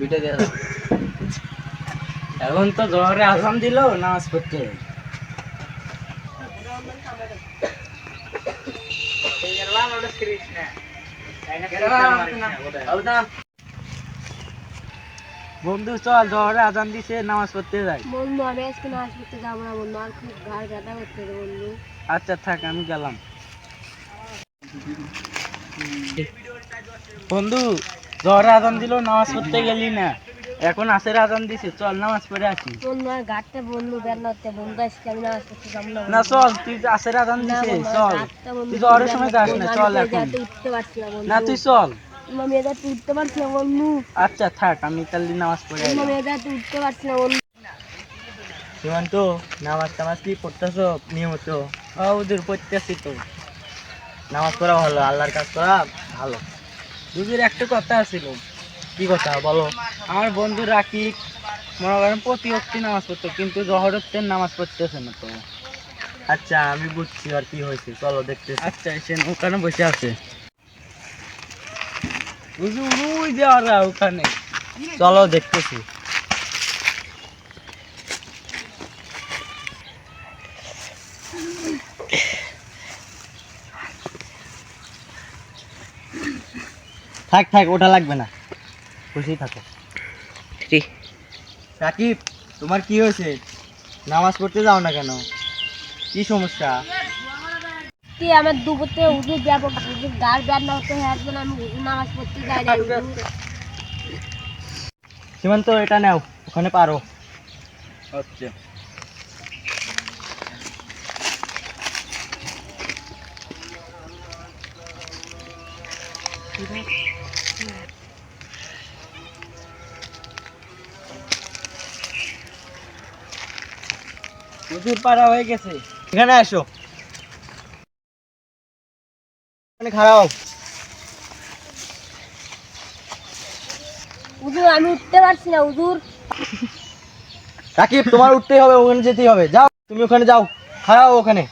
Beta এখন তো জহরে আজান দিল নামাজ পড়তে। বন্ধু চল জহরে আজান দিছে নামাজ পড়তে যাই। বন্ধু আমি আজকে নাচ করতে যাব না বন্ধু। আর খুব ঘাড় ব্যথা করতে বন্ধু। আচ্ছা থাক আমি গেলাম। বন্ধু জহরে আজান দিল নামাজ পড়তে গেলি না। এখন আসের আজান দিছে চল নামাজ পড়ে আসি। আর বন্ধু ব্যথা বন্ধু আজকে আমি নাচ করতে যাব না। না চল তুই আসের আজান দিছে চল। তুই জহরের সময় যাস না চল এখন। না তুই চল। আমি উঠতে পারছি না বন্ধু। আচ্ছা থাক আমি কালি নামাজ পড়ে আমি আসি। উঠতে পারছি না বন্ধু। সীমান্ত নামাজ টামাজ কি পড়তেছ? নিয়মিত। হৌদুর পড়তেছি তো। নামাজ পড়া ভালো আল্লাহর কাজ করা ভালো। দুদির একটা কথা ছিল কি কথা বলো? আমার বন্ধু রাকিব মনে করেন প্রতি অক্তি নামাজ পড়তো কিন্তু জহর অক্টের নামাজ পড়তেছে না তো। আচ্ছা আমি বুঝছি আর কি হয়েছে চলো দেখতে আচ্ছা সে ওখানে বসে আছে। ওখানে। চলো দেখতেছি। থাক থাক ওটা লাগবে না। খুশি থাকো। সাকিব তোমার কি হয়েছে? নামাজ পড়তে যাও না কেন? কি সমস্যা? কি আমার দুপুরতে উঠে যাব উঠে ঘাড় ব্যথা হচ্ছে হ্যাঁ আমি নামাজ পড়তে যাই না। সীমান্ত এটা নাও ওখানে পারো। আচ্ছা। হুজুর পারা হয়ে গেছে। এখানে আসো। এখানে খারাপ হুজুর আমি উঠতে পারছি না হুজুর সাকিব তোমার উঠতেই হবে ওখানে যেতেই হবে। যাও তুমি ওখানে যাও। খারাপ ওখানে।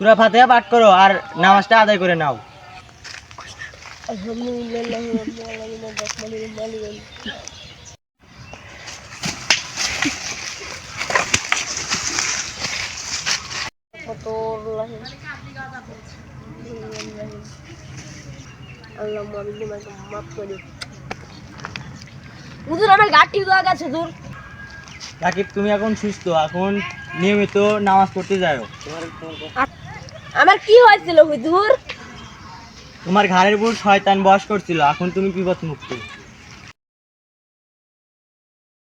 সুরা ফাতেহা পাঠ করো আর নামাজটা আদায় করে নাও। তুমি এখন সুস্থ এখন নিয়মিত নামাজ পড়তে যাও। আমার কি হয়েছিল হুজুর? তোমার ঘাড়ের বুট শয়তান বস করছিল এখন তুমি বিপদ মুক্ত